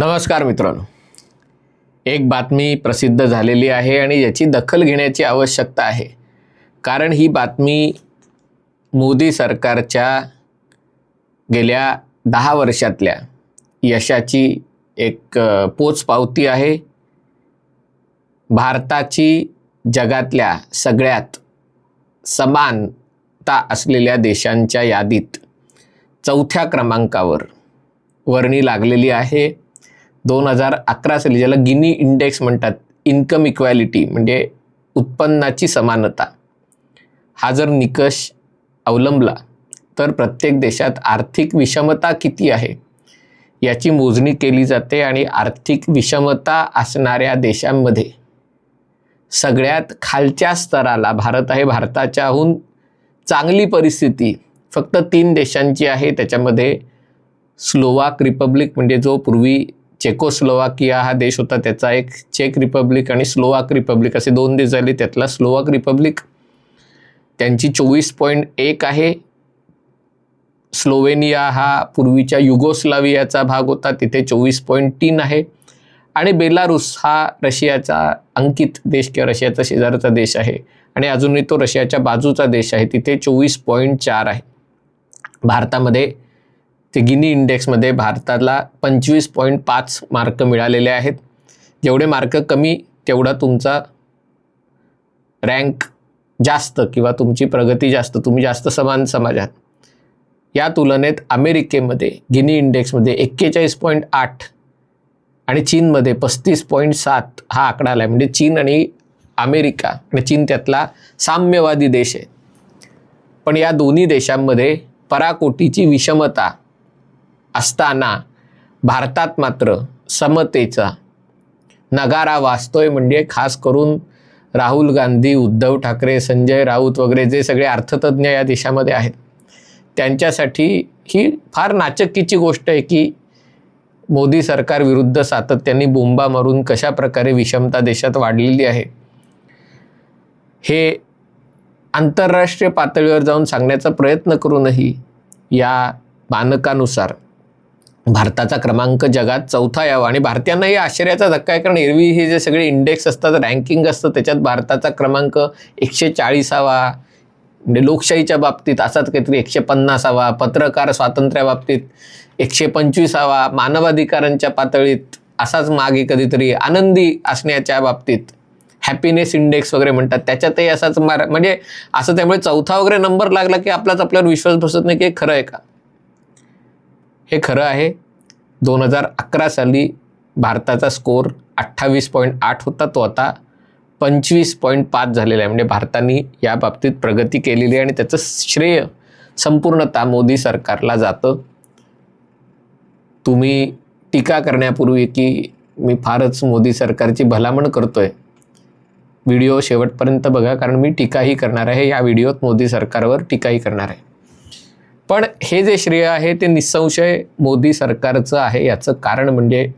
नमस्कार मित्रांनो. एक बातमी प्रसिद्ध झालेली आहे आणि याची दखल घेण्याची आवश्यकता आहे. कारण ही बातमी मोदी सरकारच्या गेल्या दहा वर्षातल्या यशाची एक पोचपावती आहे. भारताची जगातल्या सगळ्यात समानता असलेल्या देशांच्या यादीत चौथ्या क्रमांकावर वर्णी लागलेली आहे. दोन हजार अकरा साली ज्याला गिनी इंडेक्स म्हणतात इन्कम इक्वॅलिटी म्हणजे उत्पन्नाची समानता. हा जर निकष अवलंबला तर प्रत्येक देशात आर्थिक विषमता किती आहे? याची मोजणी केली जाते आणि आर्थिक विषमता असणाऱ्या देशांमध्ये सगळ्यात खालच्या स्तराला भारत आहे. भारताच्याहून चांगली परिस्थिती फक्त तीन देशांची आहे. त्याच्यामध्ये स्लोवाक रिपब्लिक म्हणजे जो पूर्वी चेकोस्लोवाकिया हा देश होता. त्याचा एक चेक रिपब्लिक आणि स्लोवाक रिपब्लिक असे दोन देश झाले. त्यातला स्लोवाक रिपब्लिक त्यांची चोवीस पॉईंट एक आहे. स्लोवेनिया हा पूर्वीच्या युगोस्लावियाचा भाग होता. तिथे चोवीस पॉईंट तीन आहे. आणि बेलारूस हा रशियाचा अंकित देश किंवा रशियाचा शेजारचा देश आहे. आणि अजूनही तो रशियाच्या बाजूचा देश आहे. तिथे चोवीस पॉईंट चार आहे. भारतामध्ये ते गिनी इंडेक्समध्ये भारताला पंचवीस पॉईंट पाच मार्क मिळालेले आहेत. जेवढे मार्क कमी तेवढा तुमचा रँक जास्त किंवा तुमची प्रगती जास्त तुम्ही जास्त समान समाजात या तुलनेत अमेरिकेमध्ये गिनी इंडेक्समध्ये एक्केचाळीस पॉईंट आठ आणि चीनमध्ये पस्तीस पॉईंट सात हा आकडा आला आहे म्हणजे चीन आणि अमेरिका आणि चीन त्यातला साम्यवादी देश आहे. पण या दोन्ही देशांमध्ये पराकोटीची विषमता असताना भारतात मात्र समतेचा नगारा वाचतोय म्हणजे खास करून राहुल गांधी उद्धव ठाकरे संजय राऊत वगैरे जे सगळे अर्थतज्ञ या देशामध्ये आहेत त्यांच्यासाठी ही फार नाचक्कीची गोष्ट आहे की मोदी सरकार विरुद्ध सातत्याने बोंबा मारून कशा प्रकारे विषमता देशात वाढलेली आहे हे आंतरराष्ट्रीय पातळीवर जाऊन सांगण्याचा प्रयत्न करूनही या मानकानुसार भारताचा क्रमांक जगात चौथा यावा. आणि भारतीयांनाही आश्चर्याचा धक्का आहे कारण एरवी हे जे सगळे इंडेक्स असतात रँकिंग असतं त्याच्यात भारताचा क्रमांक एकशे चाळीसावा म्हणजे लोकशाहीच्या बाबतीत असाच काहीतरी एकशे पन्नासावा पत्रकार स्वातंत्र्याबाबतीत एकशे पंचवीसावा मानवाधिकारांच्या पातळीत असाच मागे कधीतरी आनंदी असण्याच्या बाबतीत हॅपीनेस इंडेक्स वगैरे म्हणतात. त्याच्यातही असाच मार म्हणजे असं त्यामुळे चौथा वगैरे नंबर लागला की आपलाच आपल्यावर विश्वास बसत नाही की खरं आहे का? हे खरं आहे. दोन हजार अकरा साली भारताचा स्कोअर अठ्ठावीस पॉईंट आठ होता तो आता पंचवीस पॉईंट पाच झालेला आहे. म्हणजे भारताने या बाबतीत प्रगती केलेली आहे आणि त्याचं श्रेय संपूर्णतः मोदी सरकारला जातं. तुम्ही टीका करण्यापूर्वी की मी फारच मोदी सरकारची भलामण करतोय. व्हिडिओ शेवटपर्यंत बघा कारण मी टीकाही करणार आहे. या व्हिडिओत मोदी सरकारवर टीकाही करणार आहे. पण हे जे श्रेय आहे ते निसंशय मोदी सरकारचं आहे. याचं कारण म्हणजे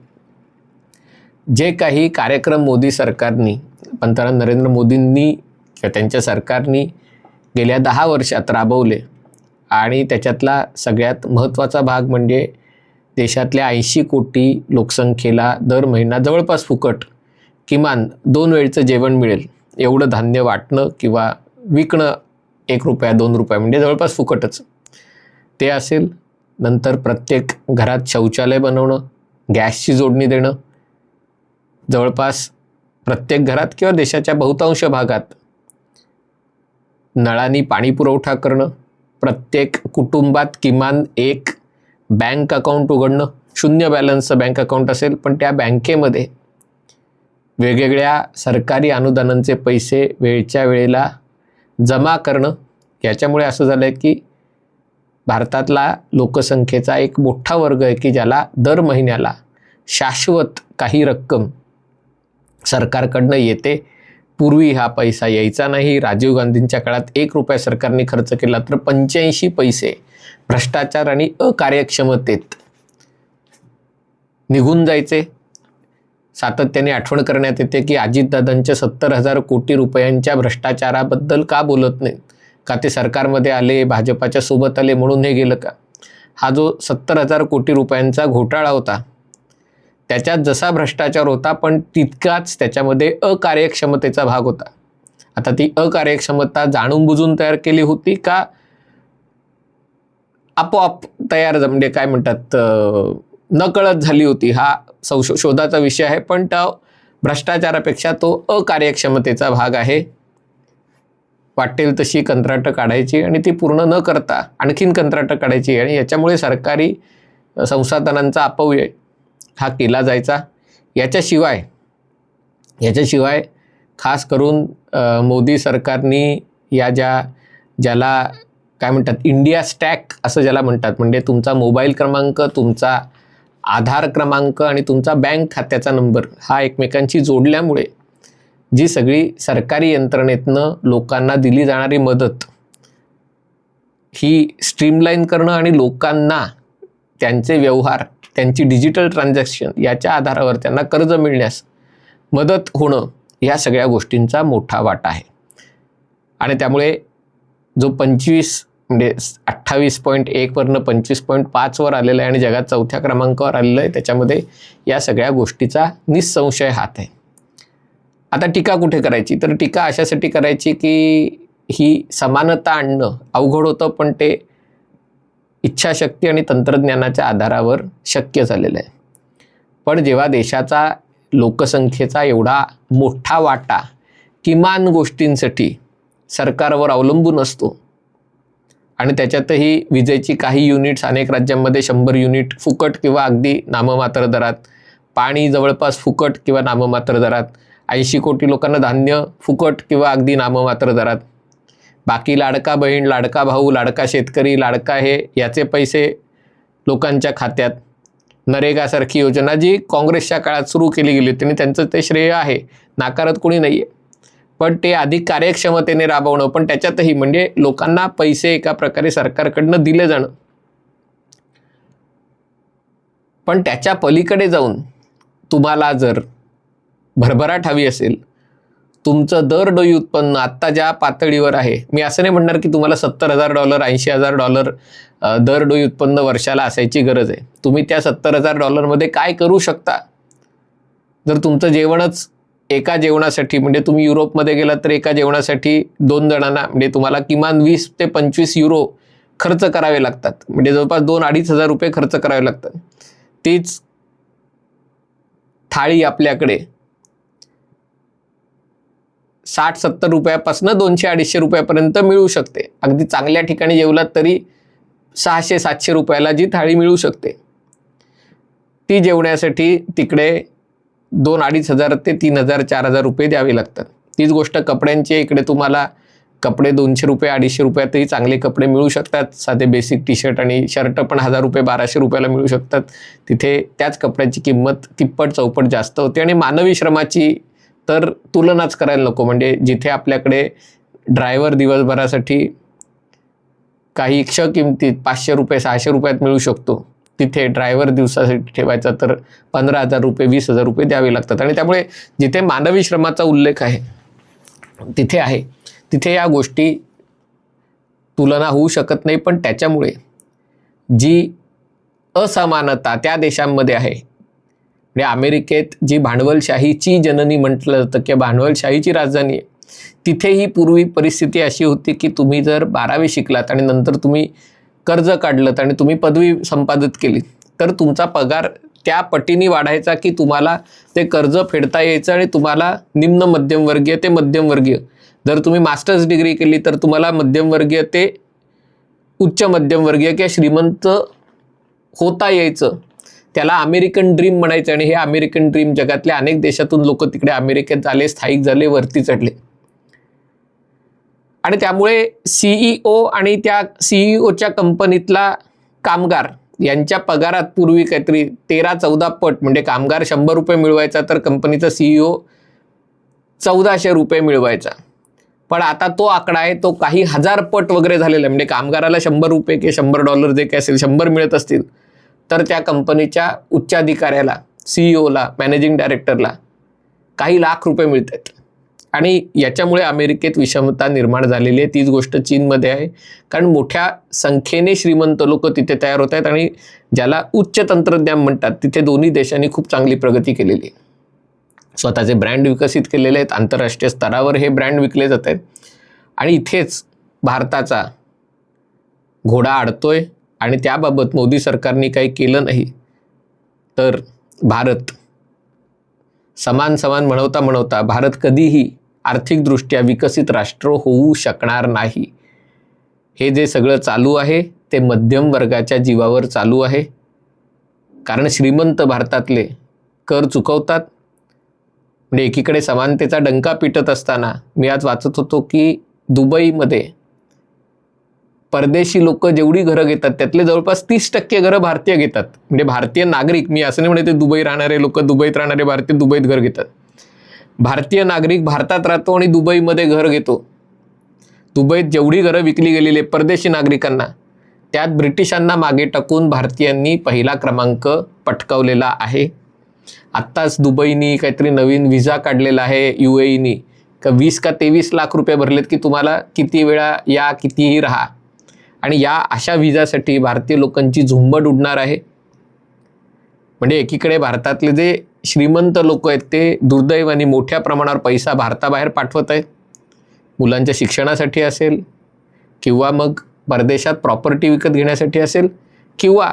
जे काही कार्यक्रम मोदी सरकारनी पंतप्रधान नरेंद्र मोदींनी किंवा त्यांच्या सरकारनी गेल्या दहा वर्षात राबवले आणि त्याच्यातला सगळ्यात महत्त्वाचा भाग म्हणजे देशातल्या ऐंशी कोटी लोकसंख्येला दर महिना जवळपास फुकट किमान दोन वेळचं जेवण मिळेल. एवढं धान्य वाटणं किंवा विकणं एक रुपया दोन रुपया म्हणजे जवळपास फुकटच. ते असेल नंतर प्रत्येक घरात शौचालय बनवणं गॅसची जोडणी देणं. जवळपास प्रत्येक घरात किंवा देशाच्या बहुतांश भागात नळांनी पाणी पुरवठा करणं प्रत्येक कुटुंबात किमान एक बँक अकाउंट उघडणं शून्य बॅलन्सचं बँक अकाउंट असेल पण त्या बँकेमध्ये वेगवेगळ्या सरकारी अनुदानांचे पैसे वेळच्या वेळेला जमा करणं याच्यामुळे असं झालं आहे की भारतातला लोकसंख्येचा एक मोठा वर्ग आहे की ज्याला दर महिन्याला शाश्वत काही रक्कम सरकारकडनं येते. पूर्वी हा पैसा यायचा नाही. राजीव गांधींच्या काळात एक रुपया सरकारने खर्च केला तर पंच्याऐंशी पैसे भ्रष्टाचार आणि अकार्यक्षमतेत निघून जायचे. सातत्याने आठवण करण्यात येते की अजितदादांच्या सत्तर हजार कोटी रुपयांच्या भ्रष्टाचाराबद्दल का बोलत नाहीत? का ते सरकारमध्ये आले भाजपाच्या सोबत आले म्हणून हे गेलं का? हा जो सत्तर हजार कोटी रुपयांचा घोटाळा होता त्याच्यात जसा भ्रष्टाचार होता पण तितकाच त्याच्यामध्ये अकार्यक्षमतेचा भाग होता. आता ती अकार्यक्षमता जाणून बुजून तयार केली होती का? आपोआप तयार म्हणजे काय म्हणतात नकळत झाली होती. हा संशो शोधाचा विषय आहे पण त्या भ्रष्टाचारापेक्षा तो अकार्यक्षमतेचा भाग आहे. वाटेल तशी कंत्राटं काढायची आणि ती पूर्ण न करता आणखीन कंत्राटं काढायची. आणि याच्यामुळे सरकारी संसाधनांचा अपव्यय हा केला जायचा. याच्याशिवाय याच्याशिवाय खास करून मोदी सरकारनी या ज्या ज्याला काय म्हणतात इंडिया स्टॅक असं ज्याला म्हणतात म्हणजे तुमचा मोबाईल क्रमांक तुमचा आधार क्रमांक आणि तुमचा बँक खात्याचा नंबर हा एकमेकांशी जोडल्यामुळे जी सगळी सरकारी यंत्रणेतनं लोकांना दिली जाणारी मदत ही स्ट्रीमलाईन करणं आणि लोकांना त्यांचे व्यवहार त्यांची डिजिटल ट्रान्झॅक्शन याच्या आधारावर त्यांना कर्ज मिळण्यास मदत होणं या सगळ्या गोष्टींचा मोठा वाटा आहे. आणि त्यामुळे जो पंचवीस म्हणजे अठ्ठावीस पॉईंट एकवरनं पंचवीस पॉईंट पाचवर आलेला आहे आणि जगात चौथ्या क्रमांकावर आलेलं आहे त्याच्यामध्ये या सगळ्या गोष्टीचा निसंशय हात आहे. आता टीका कुठे करायची? तर टीका अशासाठी करायची की ही समानता आणणं अवघड होतं पण ते इच्छाशक्ती आणि तंत्रज्ञानाच्या आधारावर शक्य झालेलं आहे. पण जेव्हा देशाचा लोकसंख्येचा एवढा मोठा वाटा किमान गोष्टींसाठी सरकारवर अवलंबून असतो आणि त्याच्यातही विजेची काही युनिट्स अनेक राज्यांमध्ये शंभर युनिट फुकट किंवा अगदी नाममात्र दरात पाणी जवळपास फुकट किंवा नाममात्र दरात ऐंशी कोटी लोकांना धान्य फुकट किंवा अगदी नाममात्र दरात. बाकी लाडका बहीण लाडका भाऊ लाडका शेतकरी लाडका हे याचे पैसे लोकांच्या खात्यात. नरेगासारखी योजना जी काँग्रेसच्या काळात सुरू केली गेली होती आणि त्यांचं ते श्रेय आहे नाकारत कोणी नाही आहे पण ते अधिक कार्यक्षमतेने राबवणं पण त्याच्यातही म्हणजे लोकांना पैसे एका प्रकारे सरकारकडनं दिले जाणं. पण त्याच्या पलीकडे जाऊन तुम्हाला जर भरभराट हवी असेल तुमचं दर डोई उत्पन्न आत्ता ज्या पातळीवर आहे मी असं नाही म्हणणार की तुम्हाला सत्तर हजार डॉलर ऐंशी हजार डॉलर दर डोई उत्पन्न वर्षाला असायची गरज आहे. तुम्ही त्या सत्तर हजार डॉलरमध्ये काय करू शकता? जर तुमचं जेवणच एका जेवणासाठी म्हणजे तुम्ही युरोपमध्ये गेलात तर एका जेवणासाठी दोन जणांना म्हणजे तुम्हाला किमान वीस ते पंचवीस युरो खर्च करावे लागतात. म्हणजे जवळपास दोन अडीच हजार रुपये खर्च करावे लागतात. तीच थाळी आपल्याकडे साठ सत्तर रुपयापासून दोनशे अडीचशे रुपयापर्यंत मिळू शकते. अगदी चांगल्या ठिकाणी जेवलात तरी सहाशे सातशे रुपयाला जी थाळी मिळू शकते. ती जेवण्यासाठी तिकडे दोन अडीच हजार ते तीन हजार चार हजार रुपये द्यावे लागतात. तीच गोष्ट कपड्यांची इकडे तुम्हाला कपडे दोनशे रुपये अडीचशे रुपयातही चांगले कपडे मिळू शकतात. साधे बेसिक टी शर्ट आणि शर्ट पण हजार रुपये बाराशे रुपयाला मिळू शकतात. तिथे त्याच कपड्याची किंमत तिप्पट चौपट जास्त होते आणि मानवी श्रमाची तर तुलनाच करायला नको. म्हणजे जिथे आपल्याकडे ड्रायव्हर दिवसभरासाठी काही क्ष किमतीत पाचशे रुपये सहाशे रुपयात मिळू शकतो तिथे ड्रायव्हर दिवसासाठी ठेवायचा तर पंधरा हजार रुपये वीस हजार रुपये द्यावे लागतात. आणि त्यामुळे जिथे मानवी श्रमाचा उल्लेख आहे तिथे आहे तिथे या गोष्टी तुलना होऊ शकत नाही. पण त्याच्यामुळे जी असमानता त्या देशांमध्ये आहे म्हणजे अमेरिकेत जी भांडवलशाहीची जननी म्हटलं जातं किंवा भांडवलशाहीची राजधानी आहे तिथेही पूर्वी परिस्थिती अशी होती की तुम्ही जर बारावी शिकलात आणि नंतर तुम्ही कर्ज काढलं आणि तुम्ही पदवी संपादित केली तर तुमचा पगार त्या पटीने वाढायचा की तुम्हाला ते कर्ज फेडता यायचं आणि तुम्हाला निम्न मध्यमवर्गीय ते मध्यमवर्गीय. जर तुम्ही मास्टर्स डिग्री केली तर तुम्हाला मध्यमवर्गीय ते उच्च मध्यमवर्गीय किंवा श्रीमंत होता यायचं. त्याला अमेरिकन ड्रीम म्हणायचं आणि हे अमेरिकन ड्रीम जगातल्या अनेक देशातून लोक तिकडे अमेरिकेत झाले स्थायिक झाले वरती चढले. आणि त्यामुळे सीईओ आणि त्या सीईओच्या कंपनीतला कामगार यांच्या पगारात पूर्वी काहीतरी तेरा चौदा पट म्हणजे कामगार शंभर रुपये मिळवायचा तर कंपनीचा सीईओ चौदाशे रुपये मिळवायचा. पण आता तो आकडा आहे तो काही हजार पट वगैरे झालेला आहे. म्हणजे कामगाराला शंभर रुपये किंवा शंभर डॉलर जे काही असेल शंभर मिळत असतील तर त्या कंपनीच्या उच्चाधिकाऱ्याला सीईओला मॅनेजिंग डायरेक्टरला काही लाख रुपये मिळत आहेत आणि याच्यामुळे अमेरिकेत विषमता निर्माण झालेली आहे. तीच गोष्ट चीनमध्ये आहे. कारण मोठ्या संख्येने श्रीमंत लोक तिथे तयार होत आहेत आणि ज्याला उच्च तंत्रज्ञान म्हणतात तिथे दोन्ही देशांनी खूप चांगली प्रगती केलेली आहे. स्वतःचे ब्रँड विकसित केलेले आहेत. आंतरराष्ट्रीय स्तरावर हे ब्रँड विकले जात आहेत. आणि इथेच भारताचा घोडा अडतोय आणि त्याबाबत मोदी सरकारने काही केलं नाही तर भारत समान समान म्हणवता म्हणवता भारत कधीही आर्थिकदृष्ट्या विकसित राष्ट्र होऊ शकणार नाही. हे जे सगळं चालू आहे ते मध्यम वर्गाच्या जीवावर चालू आहे. कारण श्रीमंत भारतातले कर चुकवतात. म्हणजे एकीकडे समानतेचा डंका पिटत असताना मी आज वाचत होतो की दुबईमध्ये परदेशी लोक जेवढी घरं घेतात त्यातले जवळपास तीस टक्के घरं भारतीय घेतात. म्हणजे भारतीय नागरिक मी असं नाही म्हणते दुबई राहणारे लोक दुबईत राहणारे भारतीय दुबईत घर घेतात. भारतीय नागरिक भारतात राहतो आणि दुबईमध्ये घर घेतो. दुबईत जेवढी घरं विकली गेलेली आहे परदेशी नागरिकांना त्यात ब्रिटिशांना मागे टाकून भारतीयांनी पहिला क्रमांक पटकावलेला आहे. आत्ताच दुबईनी काहीतरी नवीन व्हिसा काढलेला आहे यू ए ईनी का वीस का तेवीस लाख रुपये भरलेत की तुम्हाला किती वेळा या कितीही राहा. आणि या अशा विजासाठी भारतीय लोकांची झुंबड उडणार आहे. म्हणजे एकीकडे भारतातले जे श्रीमंत लोक आहेत ते दुर्दैवाने मोठ्या प्रमाणावर पैसा भारताबाहेर पाठवत आहेत. मुलांच्या शिक्षणासाठी असेल किंवा मग परदेशात प्रॉपर्टी विकत घेण्यासाठी असेल किंवा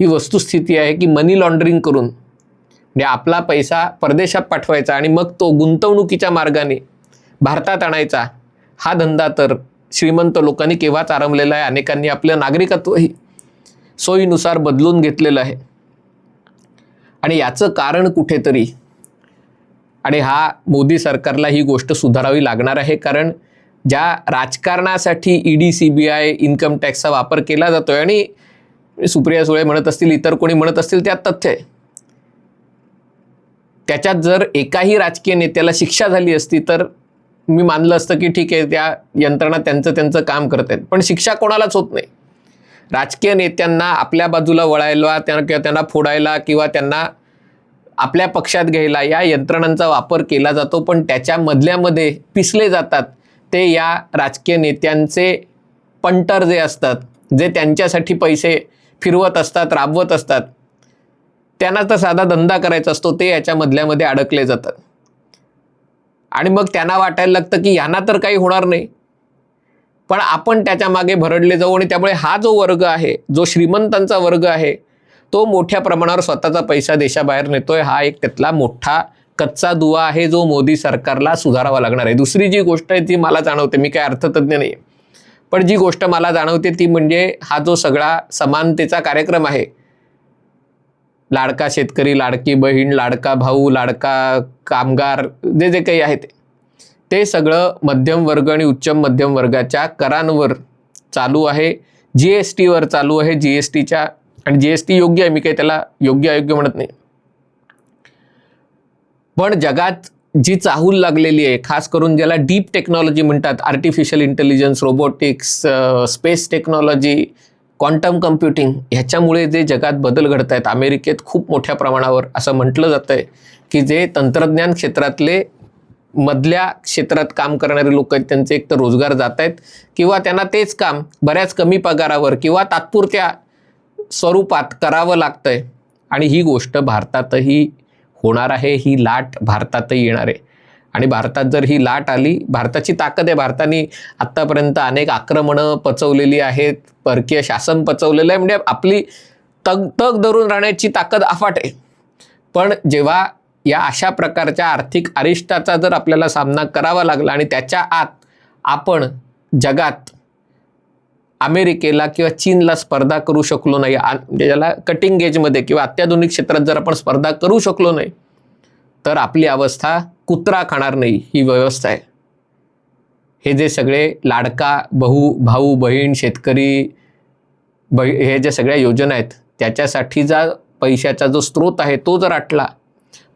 ही वस्तुस्थिती आहे की मनी लॉन्ड्रिंग करून म्हणजे आपला पैसा परदेशात पाठवायचा आणि मग तो गुंतवणुकीच्या मार्गाने भारतात आणायचा हा धंदा तर श्रीमंत लोकांनी केव्हाच आरंभलेलं आहे? अनेकांनी आपलं नागरिकत्वही सोयीनुसार बदलून घेतलेलं आहे. आणि याचं कारण कुठेतरी आणि हा मोदी सरकारला ही गोष्ट सुधारावी लागणार आहे कारण ज्या राजकारणासाठी ED C B I income टॅक्सचा वापर केला जातो आहे आणि सुप्रिया सुळे म्हणत असतील इतर कोणी म्हणत असतील त्यात तथ्य आहे. त्याच्यात जर एकाही राजकीय नेत्याला शिक्षा झाली असती तर मी मानलं असतं की ठीक आहे त्या यंत्रणा त्यांचं त्यांचं काम करत आहेत. पण शिक्षा कोणालाच होत नाही. राजकीय नेत्यांना आपल्या बाजूला वळायला त्यांना किंवा त्यांना फोडायला किंवा त्यांना आपल्या पक्षात घ्यायला या यंत्रणांचा वापर केला जातो पण त्याच्या मधल्यामध्ये पिसले जातात. ते या राजकीय नेत्यांचे पंटर जे असतात जे त्यांच्यासाठी पैसे फिरवत असतात राबवत असतात त्यांना तर साधा धंदा करायचा असतो ते याच्या मधल्यामध्ये अडकले जातात. आणि मग त्यांना वाटायला लागतं की यांना तर काही होणार नाही. पण आपण त्याच्यामागे भरडले जाऊ आणि त्यामुळे हा जो वर्ग आहे जो श्रीमंतांचा वर्ग आहे तो मोठ्या प्रमाणावर स्वतःचा पैसा देशाबाहेर नेतोय. हा एक त्यातला मोठा कच्चा दुवा आहे जो मोदी सरकारला सुधारावा लागणार आहे. दुसरी जी गोष्ट आहे ती मला जाणवते. मी काय अर्थतज्ञ नाही पण जी गोष्ट मला जाणवते ती म्हणजे हा जो सगळा समानतेचा कार्यक्रम आहे लाडका शेतकरी लाडकी बहीण लाडका भाऊ लाडका कामगार जे जे काही आहे ते. ते सगळं मध्यम वर्ग आणि उच्च मध्यम वर्गाच्या करांवर चालू आहे. जी एस टीवर चालू आहे. जी एस टीच्या आणि जी एस टी योग्य आहे. मी काही त्याला योग्य अयोग्य म्हणत नाही. पण जगात जी चाहूल लागलेली आहे खास करून ज्याला डीप टेक्नॉलॉजी म्हणतात artificial intelligence robotics space technology quantum computing ह्याच्यामुळे जे जगात बदल घडत आहेत अमेरिकेत खूप मोठ्या प्रमाणावर असं म्हटलं जातं आहे की जे तंत्रज्ञान क्षेत्रातले मधल्या क्षेत्रात काम करणारे लोक आहेत त्यांचे एक तर रोजगार जात आहेत किंवा त्यांना तेच काम बऱ्याच कमी पगारावर किंवा तात्पुरत्या स्वरूपात करावं लागतं आहे आणि ही गोष्ट भारतातही होणार आहे ही लाट भारतातही येणार आहे. आणि भारतात जर ही लाट आली भारताची ताकद आहे. भारताने आत्तापर्यंत अनेक आक्रमणं पचवलेली आहेत. परकीय शासन पचवलेलं आहे. म्हणजे आपली तग तग धरून राहण्याची ताकद अफाट आहे. पण जेव्हा या अशा प्रकारच्या आर्थिक अरिष्टाचा जर आपल्याला सामना करावा लागला आणि त्याच्या आत आपण जगात अमेरिकेला किंवा चीनला स्पर्धा करू शकलो नाही आ- म्हणजे ज्याला कटिंग गेजमध्ये किंवा अत्याधुनिक क्षेत्रात जर आपण स्पर्धा करू शकलो नाही तर आपली अवस्था कुत्रा खाणार नाही ही व्यवस्था आहे. हे जे सगळे लाडका भाऊ भाऊ बहीण शेतकरी ब हे ज्या सगळ्या योजना आहेत त्याच्यासाठीचा पैशाचा जो स्रोत आहे तो जर आटला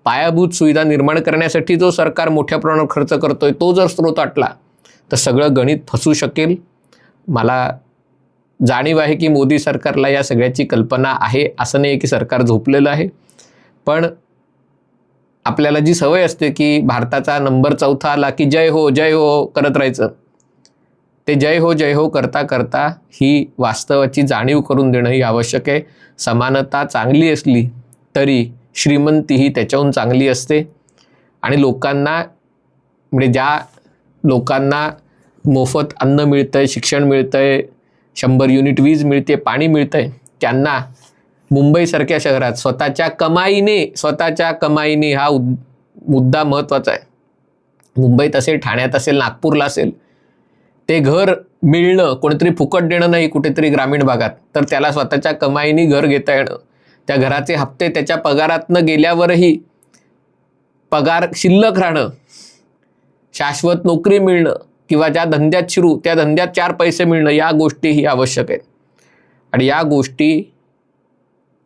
पायाभूत सुविधा निर्माण करण्यासाठी जो सरकार मोठ्या प्रमाणावर खर्च करतोय तो जर स्रोत आटला तर सगळं गणित फसू शकेल. मला जाणीव आहे की मोदी सरकारला या सगळ्याची कल्पना आहे असं नाही की सरकार झोपलेलं आहे. पण आपल्याला जी सवय असते की भारताचा नंबर चौथा आला की जय हो जय हो करत राहायचं. ते जय हो जय हो करता करता ही वास्तवाची जाणीव करून देणं ही आवश्यक आहे. समानता चांगली असली तरी श्रीमंती ही त्याच्याहून चांगली असते. आणि लोकांना म्हणजे ज्या लोकांना मोफत अन्न मिळतं आहे शिक्षण मिळतं आहे शंभर युनिट वीज मिळते पाणी मिळतं आहे त्यांना मुंबईसारख्या शहरात स्वतःच्या कमाईने स्वतःच्या कमाईने हा उद मुद्दा महत्त्वाचा आहे. मुंबईत असेल ठाण्यात असेल नागपूरला असेल ते घर मिळणं कोणीतरी फुकट देणं नाही कुठेतरी ग्रामीण भागात तर त्याला स्वतःच्या कमाईनी घर घेता येणं. त्या घराचे हप्ते त्याच्या पगारातनं गेल्यावरही पगार शिल्लक राहणं शाश्वत नोकरी मिळणं किंवा ज्या धंद्यात शिरू त्या धंद्यात चार पैसे मिळणं या गोष्टीही आवश्यक आहेत. आणि या गोष्टी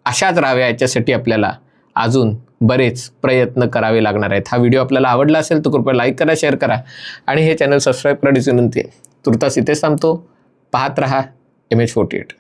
अशाच राहाव्या याच्यासाठी आपल्याला अजून बरेच प्रयत्न करावे लागणार आहेत. हा व्हिडिओ आपल्याला आवडला असेल तर कृपया लाईक करा शेअर करा आणि हे चॅनल सबस्क्राईब करण्याची विनंती आहे. तुर्तास इथेच थांबतो. पाहत रहा एम एच फोर्टी एट